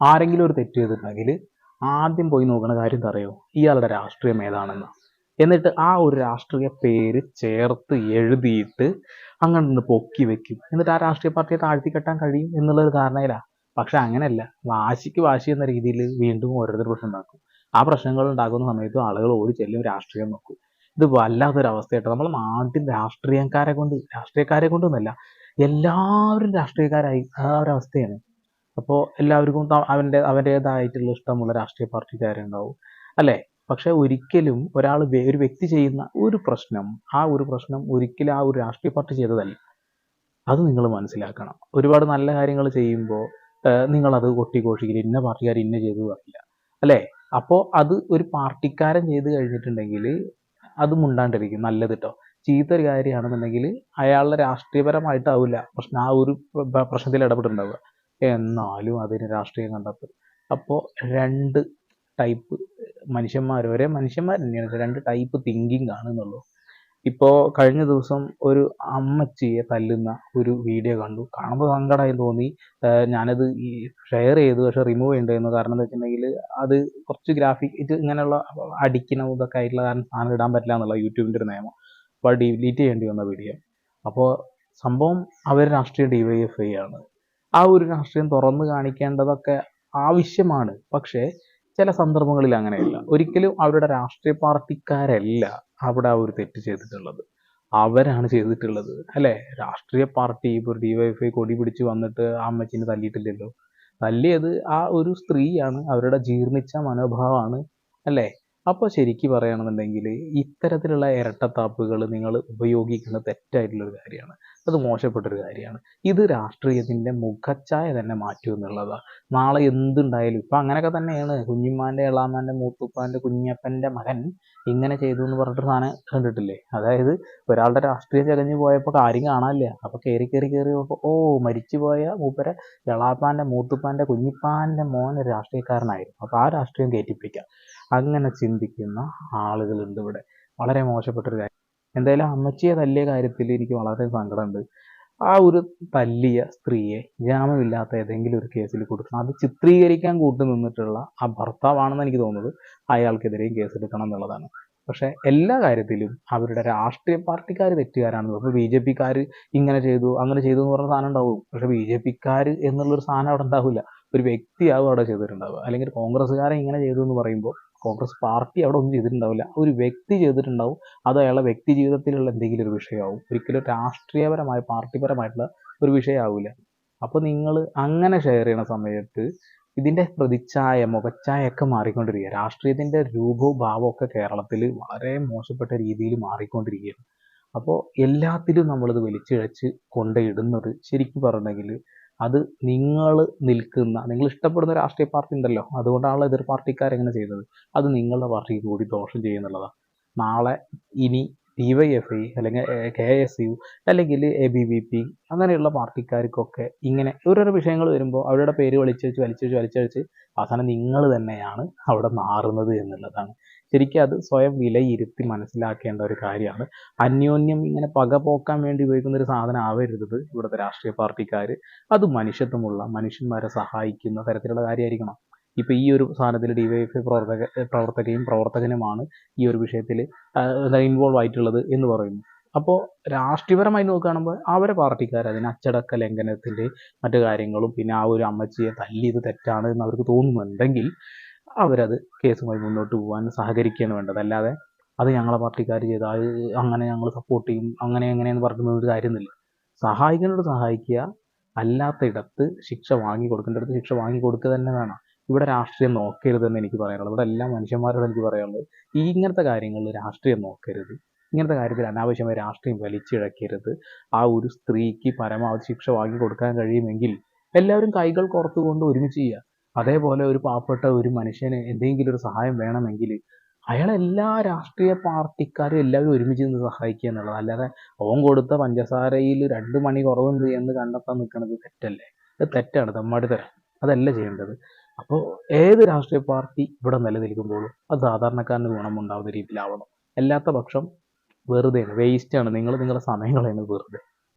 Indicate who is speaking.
Speaker 1: ആരെങ്കിലും ഒരു തെറ്റ് ചെയ്തിട്ടുണ്ടെങ്കിൽ ആദ്യം പോയി നോക്കുന്ന കാര്യം തറയോ ഇയാളുടെ രാഷ്ട്രീയം ഏതാണെന്ന്. എന്നിട്ട് ആ ഒരു രാഷ്ട്രീയ പേര് ചേർത്ത് എഴുതിയിട്ട് അങ്ങനെ നിന്ന് പൊക്കി വെക്കും. എന്നിട്ട് ആ രാഷ്ട്രീയ പാർട്ടിയെ താഴ്ത്തി കെട്ടാൻ കഴിയും എന്നുള്ളൊരു ധാരണയിലാണ് പക്ഷെ അങ്ങനെയല്ല. വാശിക്ക് വാശി എന്ന രീതിയിൽ വീണ്ടും ഓരോരുത്തർ പ്രശ്നം ഉണ്ടാക്കും. ആ പ്രശ്നങ്ങൾ ഉണ്ടാകുന്ന സമയത്തും ആളുകൾ ഓടി ചെല്ലും രാഷ്ട്രീയം നോക്കും. ഇത് വല്ലാത്തൊരു അവസ്ഥയായിട്ട് നമ്മൾ നാട്ടിൽ രാഷ്ട്രീയക്കാരെ കൊണ്ട് രാഷ്ട്രീയക്കാരെ കൊണ്ടൊന്നുമല്ല എല്ലാവരും രാഷ്ട്രീയക്കാരായി. ആ ഒരു അവസ്ഥയാണ് അപ്പോൾ എല്ലാവർക്കും അവന്റെ അവന്റേതായിട്ടുള്ള ഇഷ്ടമുള്ള രാഷ്ട്രീയ പാർട്ടിക്കാരുണ്ടാവും. അല്ലേ? പക്ഷെ ഒരിക്കലും ഒരാൾ ഒരു വ്യക്തി ചെയ്യുന്ന ഒരു പ്രശ്നം ആ ഒരു പ്രശ്നം ഒരിക്കലും ആ ഒരു രാഷ്ട്രീയ പാർട്ടി ചെയ്തതല്ല. അത് നിങ്ങൾ മനസ്സിലാക്കണം. ഒരുപാട് നല്ല കാര്യങ്ങൾ ചെയ്യുമ്പോൾ നിങ്ങളത് കൊട്ടിഘോഷിക്കില്ല ഇന്ന പാർട്ടിക്കാർ ഇന്ന ചെയ്തു പറയില്ല അല്ലേ? അപ്പോൾ അത് ഒരു പാർട്ടിക്കാരൻ ചെയ്ത് കഴിഞ്ഞിട്ടുണ്ടെങ്കിൽ അത് മുണ്ടാണ്ടിരിക്കും. നല്ലത് കേട്ടോ ചീത്ത ഒരു കാര്യമാണെന്നുണ്ടെങ്കിൽ അയാളുടെ രാഷ്ട്രീയപരമായിട്ടാവില്ല പ്രശ്നം ആ ഒരു പ്രശ്നത്തിൽ ഇടപെട്ടുണ്ടാവുക എന്നാലും അതിന് രാഷ്ട്രീയം കണ്ടെത്തും. അപ്പോൾ രണ്ട് ടൈപ്പ് മനുഷ്യന്മാർ ഒരേ മനുഷ്യന്മാർ തന്നെയാണ്. രണ്ട് ടൈപ്പ് തിങ്കിങ് ആണ് എന്നുള്ളൂ. ഇപ്പോൾ കഴിഞ്ഞ ദിവസം ഒരു അമ്മച്ചിയെ തല്ലുന്ന ഒരു വീഡിയോ കണ്ടു. കാണുമ്പോൾ സങ്കടമായി തോന്നി. ഞാനത് ഈ ഷെയർ ചെയ്തു പക്ഷെ റിമൂവ് ചെയ്യേണ്ടിയിരുന്നു കാരണം എന്താ വെച്ചിട്ടുണ്ടെങ്കിൽ അത് കുറച്ച് ഗ്രാഫിക് ഇത് ഇങ്ങനെയുള്ള അടിക്കണം ഇതൊക്കെ ആയിട്ടുള്ള കാരണം സാധനം ഇടാൻ പറ്റില്ല എന്നുള്ള യൂട്യൂബിന്റെ ഒരു നിയമം. അപ്പോൾ ഡിലീറ്റ് ചെയ്യേണ്ടി വന്ന വീഡിയോ അപ്പോൾ സംഭവം അവർ രാഷ്ട്രീയ ഡി വൈ എഫ് ഐ ആണ്. ആ ഒരു രാഷ്ട്രീയം തുറന്നു കാണിക്കേണ്ടതൊക്കെ ആവശ്യമാണ്. പക്ഷേ ചില സന്ദർഭങ്ങളിൽ അങ്ങനെയല്ല. ഒരിക്കലും അവരുടെ രാഷ്ട്രീയ പാർട്ടിക്കാരല്ല അവിടെ ആ ഒരു തെറ്റ് ചെയ്തിട്ടുള്ളത്. അവരാണ് ചെയ്തിട്ടുള്ളത്. അല്ലെ? രാഷ്ട്രീയ പാർട്ടി ഇപ്പോൾ ഡിവൈഎഫ്ഐ കൊടി പിടിച്ച് വന്നിട്ട് ആ അമ്മച്ചിനെ തല്ലിയിട്ടില്ലല്ലോ. തല്ലിയത് ആ ഒരു സ്ത്രീയാണ്. അവരുടെ ജീർണിച്ച മനോഭാവമാണ്. അല്ലേ? അപ്പോൾ ശരിക്ക് പറയുകയാണെന്നുണ്ടെങ്കിൽ ഇത്തരത്തിലുള്ള ഇരട്ടത്താപ്പുകൾ നിങ്ങൾ ഉപയോഗിക്കുന്നത് തെറ്റായിട്ടുള്ളൊരു കാര്യമാണ്. അത് മോശപ്പെട്ടൊരു കാര്യമാണ്. ഇത് രാഷ്ട്രീയത്തിന്റെ മുഖച്ഛായ തന്നെ മാറ്റും എന്നുള്ളതാണ് നാളെ എന്തുണ്ടായാലും ഇപ്പം അങ്ങനെയൊക്കെ തന്നെയാണ്. കുഞ്ഞിമ്മാന്റെ എളാമാന്റെ മൂത്തുപ്പാന്റെ കുഞ്ഞപ്പന്റെ മകൻ ഇങ്ങനെ ചെയ്തു എന്ന് പറഞ്ഞിട്ട് സാധനം കണ്ടിട്ടില്ലേ? അതായത് ഒരാളുടെ രാഷ്ട്രീയം ചകഞ്ഞു പോയപ്പോൾ കാര്യം കാണാനില്ല. അപ്പോൾ കയറി കയറി കയറി ഓ മരിച്ചു പോയ മൂപ്പരെ എളാപ്പാന്റെ മൂത്തുപ്പാന്റെ കുഞ്ഞിപ്പാന്റെ മോൻ രാഷ്ട്രീയക്കാരനായിരുന്നു. അപ്പോൾ ആ രാഷ്ട്രീയം കയറ്റിപ്പിക്കാം അങ്ങനെ ചിന്തിക്കുന്ന ആളുകളുണ്ട് ഇവിടെ. വളരെ മോശപ്പെട്ടൊരു കാര്യം. എന്തായാലും അമ്മച്ചിയെ തല്ലിയ കാര്യത്തിൽ എനിക്ക് വളരെ സങ്കടമുണ്ട്. ആ ഒരു തല്ലിയ സ്ത്രീയെ ജാമ്യമില്ലാത്ത ഏതെങ്കിലും ഒരു കേസിൽ കൊടുക്കണം. അത് ചിത്രീകരിക്കാൻ കൂട്ടു നിന്നിട്ടുള്ള ആ ഭർത്താവാണെന്ന് എനിക്ക് തോന്നുന്നത് അയാൾക്കെതിരെയും കേസെടുക്കണം എന്നുള്ളതാണ്. പക്ഷേ എല്ലാ കാര്യത്തിലും അവരുടെ രാഷ്ട്രീയ പാർട്ടിക്കാർ തെറ്റുകാരാണ് അപ്പോൾ ബി ജെ പിക്കാർ ഇങ്ങനെ ചെയ്തു അങ്ങനെ ചെയ്തു എന്ന് പറഞ്ഞ സാധനം ഉണ്ടാവും. പക്ഷേ ബി ജെ പിക്കാർ എന്നുള്ളൊരു സാധനം അവിടെ ഉണ്ടാവില്ല. ഒരു വ്യക്തിയാവും അവിടെ ചെയ്തിട്ടുണ്ടാവുക. അല്ലെങ്കിൽ കോൺഗ്രസ്സുകാരൻ ഇങ്ങനെ ചെയ്തു എന്ന് പറയുമ്പോൾ കോൺഗ്രസ് പാർട്ടി അവിടെ ഒന്നും ചെയ്തിട്ടുണ്ടാവില്ല. ഒരു വ്യക്തി ചെയ്തിട്ടുണ്ടാവും അത് അയാളുടെ വ്യക്തി ജീവിതത്തിലുള്ള എന്തെങ്കിലും ഒരു വിഷയമാവും. ഒരിക്കലും രാഷ്ട്രീയപരമായ പാർട്ടിപരമായിട്ടുള്ള ഒരു വിഷയമാവില്ല. അപ്പോൾ നിങ്ങൾ അങ്ങനെ ഷെയർ ചെയ്യുന്ന സമയത്ത് ഇതിന്റെ പ്രതിച്ഛായ മുഖച്ഛായ ഒക്കെ മാറിക്കൊണ്ടിരിക്കുക രാഷ്ട്രീയത്തിന്റെ രൂപവും ഭാവവും ഒക്കെ കേരളത്തിൽ വളരെ മോശപ്പെട്ട രീതിയിൽ മാറിക്കൊണ്ടിരിക്കുകയാണ്. അപ്പോൾ എല്ലാത്തിലും നമ്മളിത് വലിച്ചിഴച്ച് കൊണ്ടിടുന്നത് ശരിക്കും പറഞ്ഞെങ്കിൽ അത് നിങ്ങൾ നിൽക്കുന്ന നിങ്ങൾ ഇഷ്ടപ്പെടുന്ന രാഷ്ട്രീയ പാർട്ടി ഉണ്ടല്ലോ അതുകൊണ്ടാണല്ലോ എതിർ പാർട്ടിക്കാരെങ്ങനെ ചെയ്തത്. അത് നിങ്ങളുടെ പാർട്ടിക്ക് കൂടി ദോഷം ചെയ്യുന്നുള്ളതാണ് നാളെ ഇനി ഡി വൈ എഫ് ഐ അല്ലെങ്കിൽ കെ എസ് യു അല്ലെങ്കിൽ എ ബി വി പി അങ്ങനെയുള്ള പാർട്ടിക്കാർക്കൊക്കെ ഇങ്ങനെ ഓരോരോ വിഷയങ്ങൾ വരുമ്പോൾ അവരുടെ പേര് വലിച്ചു വെച്ച് വലിച്ചു വെച്ച് വലിച്ചു വെച്ച് അവസാനം നിങ്ങൾ തന്നെയാണ് അവിടെ മാറുന്നത് എന്നുള്ളതാണ്. ശരിക്കും അത് സ്വയം വിലയിരുത്തി മനസ്സിലാക്കേണ്ട ഒരു കാര്യമാണ്. അന്യോന്യം ഇങ്ങനെ പക പോക്കാൻ വേണ്ടി ഉപയോഗിക്കുന്ന ഒരു സാധനം ആവരുത് ഇവിടുത്തെ രാഷ്ട്രീയ പാർട്ടിക്കാർ അത് മനുഷ്യത്വമുള്ള മനുഷ്യന്മാരെ സഹായിക്കുന്ന തരത്തിലുള്ള കാര്യമായിരിക്കണം. ഇപ്പോൾ ഈ ഒരു സാധനത്തിൽ ഡി വൈ എഫ് ഐ പ്രവർത്തക പ്രവർത്തകയും പ്രവർത്തകനുമാണ് ഈ ഒരു വിഷയത്തിൽ ഇൻവോൾവ് ആയിട്ടുള്ളത് എന്ന് പറയുന്നു. അപ്പോൾ രാഷ്ട്രീയപരമായി നോക്കുകയാണെങ്കിൽ അവരെ പാർട്ടിക്കാർ അതിന് അച്ചടക്ക ലംഘനത്തിന്റെ മറ്റു കാര്യങ്ങളും പിന്നെ ആ ഒരു അമ്മച്ചിയെ തല്ലിയത് തെറ്റാണ് എന്ന് അവർക്ക് തോന്നുന്നുണ്ടെങ്കിൽ അവരത് കേസുമായി മുന്നോട്ട് പോകാൻ സഹകരിക്കുകയാണ് വേണ്ടത്. അല്ലാതെ അത് ഞങ്ങളെ പാർട്ടിക്കാർ ചെയ്ത അങ്ങനെ ഞങ്ങൾ സപ്പോർട്ട് ചെയ്യും അങ്ങനെ എങ്ങനെയെന്ന് പറഞ്ഞ ഒരു കാര്യമൊന്നുമില്ല സഹായിക്കുന്നവരോട് സഹായിക്കുക അല്ലാത്ത ഇടത്ത് ശിക്ഷ വാങ്ങി കൊടുക്കേണ്ടടുത്ത് ശിക്ഷ വാങ്ങി കൊടുക്കുക തന്നെ വേണം. ഇവിടെ രാഷ്ട്രീയം നോക്കരുതെന്ന് എനിക്ക് പറയാനുള്ളത് ഇവിടെ എല്ലാ മനുഷ്യന്മാരോടും എനിക്ക് പറയാനുള്ളത് ഈ ഇങ്ങനത്തെ കാര്യങ്ങളിൽ രാഷ്ട്രീയം നോക്കരുത്. ഇങ്ങനത്തെ കാര്യത്തിൽ അനാവശ്യമായി രാഷ്ട്രീയം വലിച്ചിഴക്കരുത്. ആ ഒരു സ്ത്രീക്ക് പരമാവധി ശിക്ഷ വാങ്ങി കൊടുക്കാൻ കഴിയുമെങ്കിൽ എല്ലാവരും കൈകൾ കോർത്തുകൊണ്ട് ഒരുമിച്ച് ചെയ്യുക. അതേപോലെ ഒരു പാവപ്പെട്ട ഒരു മനുഷ്യന് എന്തെങ്കിലും ഒരു സഹായം വേണമെങ്കിൽ അയാൾ എല്ലാ രാഷ്ട്രീയ പാർട്ടിക്കാരും എല്ലാവരും ഒരുമിച്ച് നിന്ന് സഹായിക്കുക എന്നുള്ളത്. അല്ലാതെ ഓൻ കൊടുത്ത പഞ്ചസാരയിൽ രണ്ട് മണി കുറവുണ്ട് എന്ന് കണ്ടെത്താൻ നിൽക്കുന്നത് തെറ്റല്ലേ? അത് തെറ്റാണ്. തെമ്മാടി തരാം അതല്ല ചെയ്യേണ്ടത്. അപ്പോൾ ഏത് രാഷ്ട്രീയ പാർട്ടി ഇവിടെ നിലനിൽക്കുമ്പോഴും അത് സാധാരണക്കാരന് ഗുണമുണ്ടാവുന്ന രീതിയിലാവണം. അല്ലാത്ത പക്ഷം വെറുതെയാണ് വേസ്റ്റാണ് നിങ്ങൾ നിങ്ങളുടെ സമയം കളയുന്നത് വെറുതെ.